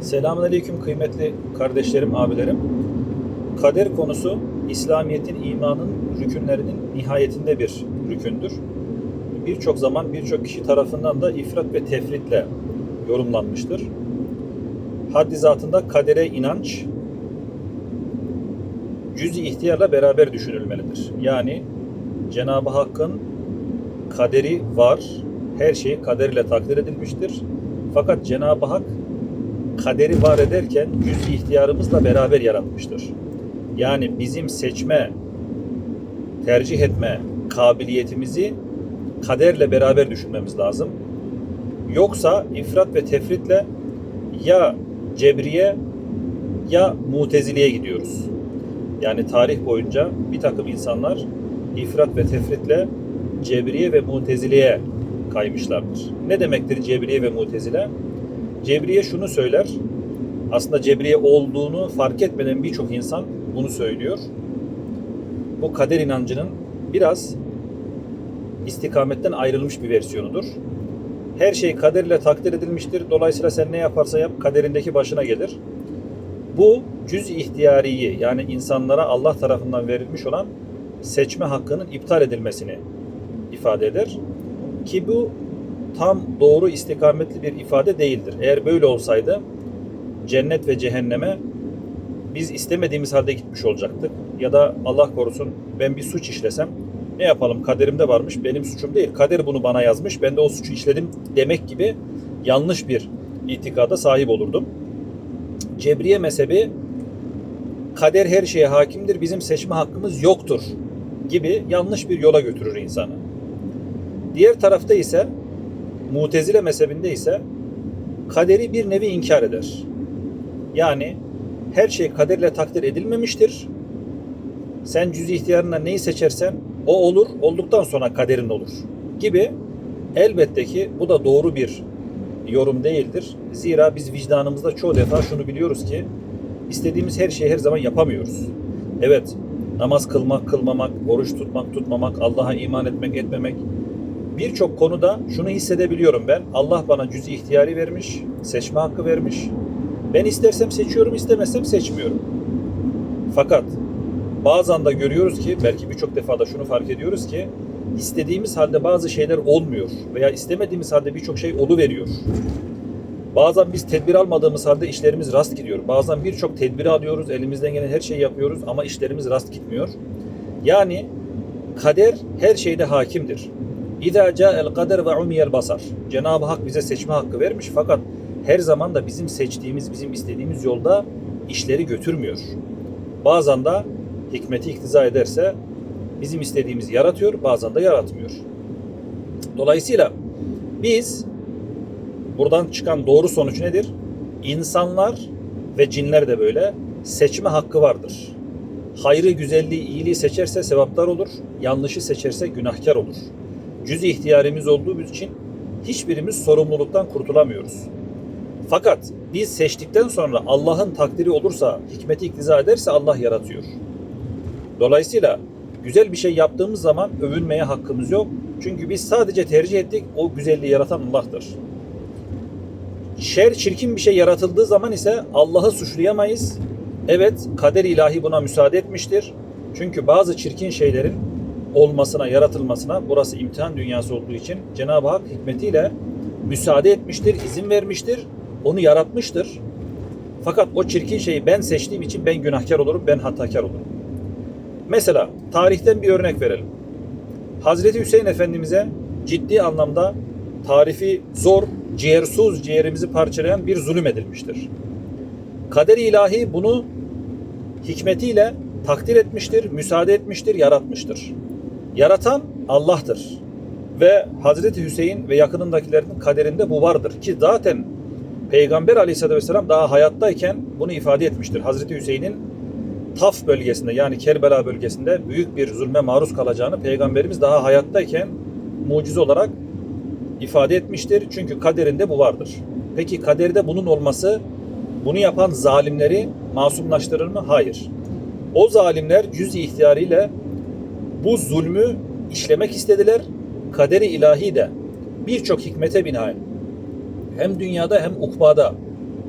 Selamünaleyküm kıymetli kardeşlerim, abilerim. Kader konusu İslamiyet'in imanın rükünlerinin nihayetinde bir rükündür. Birçok zaman birçok kişi tarafından da ifrat ve tefritle yorumlanmıştır. Haddi zatında kadere inanç cüz-i ihtiyarla beraber düşünülmelidir. Yani Cenab-ı Hakk'ın kaderi var, her şey kader ile takdir edilmiştir. Fakat Cenab-ı Hak kaderi var ederken cüz ihtiyarımızla beraber yaratmıştır. Yani bizim seçme, tercih etme kabiliyetimizi kaderle beraber düşünmemiz lazım. Yoksa ifrat ve tefritle ya cebriye ya muteziliye gidiyoruz. Yani tarih boyunca bir takım insanlar ifrat ve tefritle cebriye ve muteziliye kaymışlardır. Ne demektir cebriye ve mutezile? Cebriye şunu söyler. Aslında cebriye olduğunu fark etmeden birçok insan bunu söylüyor. Bu kader inancının biraz istikametten ayrılmış bir versiyonudur. Her şey kaderle takdir edilmiştir. Dolayısıyla sen ne yaparsa yap kaderindeki başına gelir. Bu cüz ihtiyariyi yani insanlara Allah tarafından verilmiş olan seçme hakkının iptal edilmesini ifade eder. Ki bu tam doğru istikametli bir ifade değildir. Eğer böyle olsaydı cennet ve cehenneme biz istemediğimiz halde gitmiş olacaktık. Ya da Allah korusun ben bir suç işlesem ne yapalım kaderimde varmış benim suçum değil. Kader bunu bana yazmış ben de o suçu işledim demek gibi yanlış bir itikada sahip olurdum. Cebriye mezhebi kader her şeye hakimdir bizim seçme hakkımız yoktur gibi yanlış bir yola götürür insanı. Diğer tarafta ise Mutezile mezhebinde ise kaderi bir nevi inkar eder. Yani her şey kaderle takdir edilmemiştir. Sen cüz ihtiyarına neyi seçersen o olur, olduktan sonra kaderin olur gibi elbette ki bu da doğru bir yorum değildir. Zira biz vicdanımızda çoğu defa şunu biliyoruz ki istediğimiz her şeyi her zaman yapamıyoruz. Evet, namaz kılmak, kılmamak, oruç tutmak, tutmamak, Allah'a iman etmek, etmemek birçok konuda şunu hissedebiliyorum ben. Allah bana cüz ihtiyari vermiş, seçme hakkı vermiş. Ben istersem seçiyorum, istemezsem seçmiyorum. Fakat bazen de görüyoruz ki, belki birçok defa da şunu fark ediyoruz ki, istediğimiz halde bazı şeyler olmuyor veya istemediğimiz halde birçok şey veriyor. Bazen biz tedbir almadığımız halde işlerimiz rast gidiyor. Bazen birçok tedbir alıyoruz, elimizden gelen her şeyi yapıyoruz ama işlerimiz rast gitmiyor. Yani kader her şeyde hakimdir. İza ca'el kader ve umiyel basar. Cenab-ı Hak bize seçme hakkı vermiş fakat her zaman da bizim seçtiğimiz, bizim istediğimiz yolda işleri götürmüyor. Bazen de hikmeti iktiza ederse bizim istediğimizi yaratıyor, bazen de yaratmıyor. Dolayısıyla biz buradan çıkan doğru sonuç nedir? İnsanlar ve cinler de böyle seçme hakkı vardır. Hayrı, güzelliği, iyiliği seçerse sevaplar olur, yanlışı seçerse günahkar olur cüz ihtiyarımız olduğu için hiçbirimiz sorumluluktan kurtulamıyoruz. Fakat biz seçtikten sonra Allah'ın takdiri olursa, hikmeti iktiza ederse Allah yaratıyor. Dolayısıyla güzel bir şey yaptığımız zaman övünmeye hakkımız yok. Çünkü biz sadece tercih ettik, o güzelliği yaratan Allah'tır. Şer, çirkin bir şey yaratıldığı zaman ise Allah'ı suçlayamayız. Evet, kader ilahi buna müsaade etmiştir. Çünkü bazı çirkin şeylerin olmasına, yaratılmasına burası imtihan dünyası olduğu için Cenab-ı Hak hikmetiyle müsaade etmiştir, izin vermiştir, onu yaratmıştır. Fakat o çirkin şeyi ben seçtiğim için ben günahkar olurum, ben hatakar olurum. Mesela tarihten bir örnek verelim. Hazreti Hüseyin Efendimiz'e ciddi anlamda tarifi zor, ciğersuz ciğerimizi parçalayan bir zulüm edilmiştir. Kader-i ilahi bunu hikmetiyle takdir etmiştir, müsaade etmiştir, yaratmıştır. Yaratan Allah'tır. Ve Hazreti Hüseyin ve yakınındakilerin kaderinde bu vardır. Ki zaten Peygamber aleyhissalatü vesselam daha hayattayken bunu ifade etmiştir. Hazreti Hüseyin'in Taf bölgesinde yani Kerbela bölgesinde büyük bir zulme maruz kalacağını Peygamberimiz daha hayattayken mucize olarak ifade etmiştir. Çünkü kaderinde bu vardır. Peki kaderde bunun olması bunu yapan zalimleri masumlaştırır mı? Hayır. O zalimler cüz ihtiyarıyla bu zulmü işlemek istediler. Kaderi ilahi de birçok hikmete binaen hem dünyada hem ukbada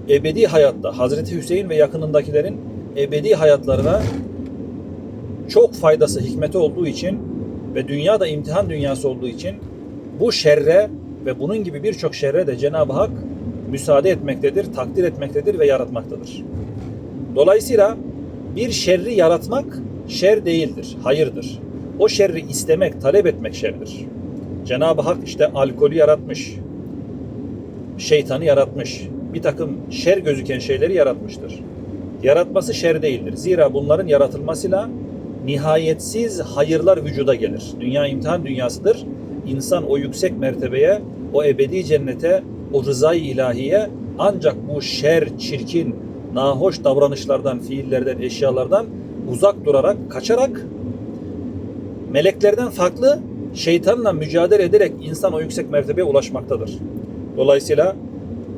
ebedi hayatta Hazreti Hüseyin ve yakınındakilerin ebedi hayatlarına çok faydası, hikmeti olduğu için ve dünya da imtihan dünyası olduğu için bu şerre ve bunun gibi birçok şerre de Cenab-ı Hak müsaade etmektedir, takdir etmektedir ve yaratmaktadır. Dolayısıyla bir şerri yaratmak şer değildir, hayırdır. O şerri istemek, talep etmek şerdir. Cenab-ı Hak işte alkolü yaratmış, şeytanı yaratmış, bir takım şer gözüken şeyleri yaratmıştır. Yaratması şer değildir. Zira bunların yaratılmasıyla nihayetsiz hayırlar vücuda gelir. Dünya imtihan dünyasıdır. İnsan o yüksek mertebeye, o ebedi cennete, o rızayı ilahiye ancak bu şer, çirkin, nahoş davranışlardan, fiillerden, eşyalardan uzak durarak, kaçarak meleklerden farklı şeytanla mücadele ederek insan o yüksek mertebeye ulaşmaktadır. Dolayısıyla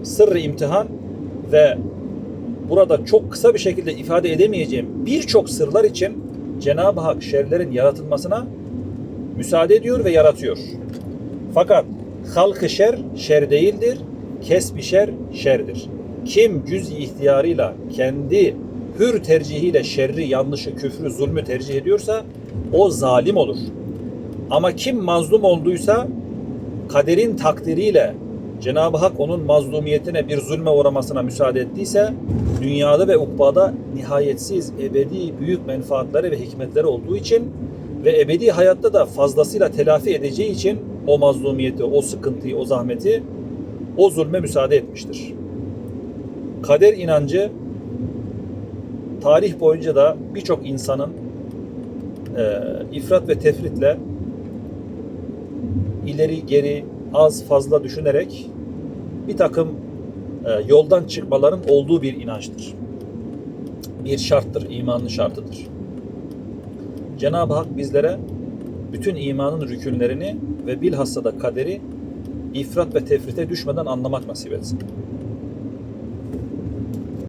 sırrı imtihan ve burada çok kısa bir şekilde ifade edemeyeceğim birçok sırlar için Cenab-ı Hak şerlerin yaratılmasına müsaade ediyor ve yaratıyor. Fakat halkı şer şer değildir, kesbi şer şerdir. Kim cüz-i ihtiyarıyla kendi hür tercihiyle şerri, yanlışı, küfrü, zulmü tercih ediyorsa o zalim olur. Ama kim mazlum olduysa kaderin takdiriyle Cenab-ı Hak onun mazlumiyetine bir zulme uğramasına müsaade ettiyse dünyada ve ukbada nihayetsiz ebedi büyük menfaatleri ve hikmetleri olduğu için ve ebedi hayatta da fazlasıyla telafi edeceği için o mazlumiyeti, o sıkıntıyı, o zahmeti o zulme müsaade etmiştir. Kader inancı tarih boyunca da birçok insanın e, ifrat ve tefritle ileri geri az fazla düşünerek bir takım e, yoldan çıkmaların olduğu bir inançtır. Bir şarttır, imanın şartıdır. Cenab-ı Hak bizlere bütün imanın rükünlerini ve bilhassa da kaderi ifrat ve tefrite düşmeden anlamak nasip etsin.